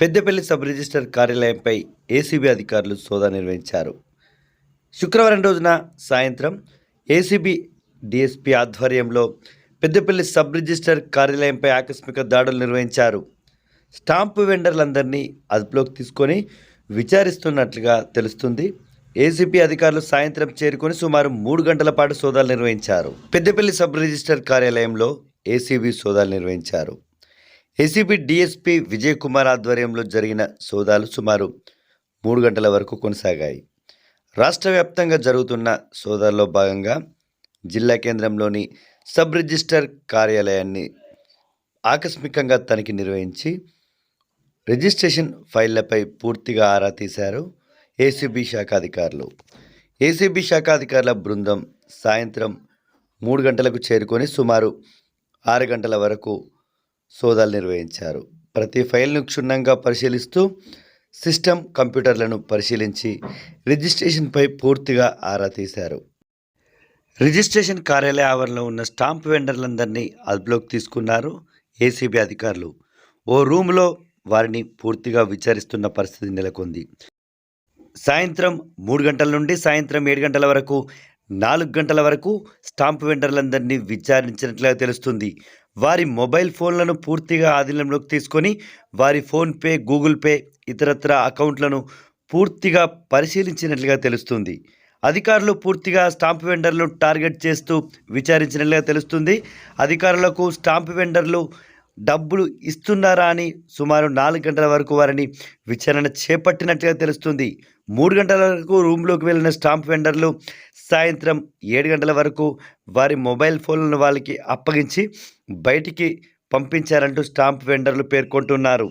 Peddapalli sub register కార్యాలయంపై ACB అధికారులు సోదా నిర్వహించారు. శుక్రవారం రోజున సాయంత్రం ఏసీబీ డిఎస్పీ ఆధ్వర్యంలో పెద్దపల్లి సబ్ రిజిస్టర్ కార్యాలయంపై ఆకస్మిక దాడులు నిర్వహించారు. స్టాంపు వెండర్లందరినీ అదుపులోకి తీసుకొని విచారిస్తున్నట్లుగా తెలుస్తుంది. ఏసీపీ అధికారులు సాయంత్రం చేరుకొని సుమారు మూడు గంటల పాటు సోదాలు నిర్వహించారు. పెద్దపల్లి సబ్ రిజిస్టర్ కార్యాలయంలో ఏసీబీ సోదాలు నిర్వహించారు. ఏసీబీ డిఎస్పీ విజయ్ కుమార్ ఆధ్వర్యంలో జరిగిన సోదాలు సుమారు మూడు గంటల వరకు కొనసాగాయి. రాష్ట్ర వ్యాప్తంగా జరుగుతున్న సోదాల్లో భాగంగా జిల్లా కేంద్రంలోని సబ్ రిజిస్టర్ కార్యాలయాన్ని ఆకస్మికంగా తనిఖీ నిర్వహించి రిజిస్ట్రేషన్ ఫైళ్ళపై పూర్తిగా ఆరా తీశారు ఏసీబీ శాఖ అధికారులు. ఏసీబీ శాఖ అధికారుల బృందం సాయంత్రం మూడు గంటలకు చేరుకొని సుమారు ఆరు గంటల వరకు సోదాలు నిర్వహించారు. ప్రతి ఫైల్ను క్షుణ్ణంగా పరిశీలిస్తూ సిస్టమ్ కంప్యూటర్లను పరిశీలించి రిజిస్ట్రేషన్పై పూర్తిగా ఆరా తీశారు. రిజిస్ట్రేషన్ కార్యాలయ ఆవరణలో ఉన్న స్టాంప్ వెండర్లందరినీ అదుపులోకి తీసుకున్నారు ఏసీబీ అధికారులు. ఓ రూమ్లో వారిని పూర్తిగా విచారిస్తున్న పరిస్థితి నెలకొంది. సాయంత్రం మూడు గంటల నుండి సాయంత్రం ఏడు గంటల వరకు నాలుగు గంటల వరకు స్టాంప్ వెండర్లందరినీ విచారించినట్లుగా తెలుస్తుంది. వారి మొబైల్ ఫోన్లను పూర్తిగా ఆధీనంలోకి తీసుకొని వారి ఫోన్పే గూగుల్ పే ఇతరత్ర అకౌంట్లను పూర్తిగా పరిశీలించినట్లుగా తెలుస్తుంది. అధికారులు పూర్తిగా స్టాంప్ వెండర్లు టార్గెట్ చేస్తూ విచారించినట్లుగా తెలుస్తుంది. అధికారులకు స్టాంప్ వెండర్లు డబ్బులు ఇస్తున్నారా అని సుమారు నాలుగు గంటల వరకు వారిని విచారణ చేపట్టినట్లుగా తెలుస్తుంది. మూడు గంటల వరకు రూమ్లోకి వెళ్ళిన స్టాంప్ వెండర్లు సాయంత్రం ఏడు గంటల వరకు వారి మొబైల్ ఫోన్లను వాళ్ళకి అప్పగించి బయటికి పంపించారంటూ స్టాంప్ వెండర్లు పేర్కొంటున్నారు.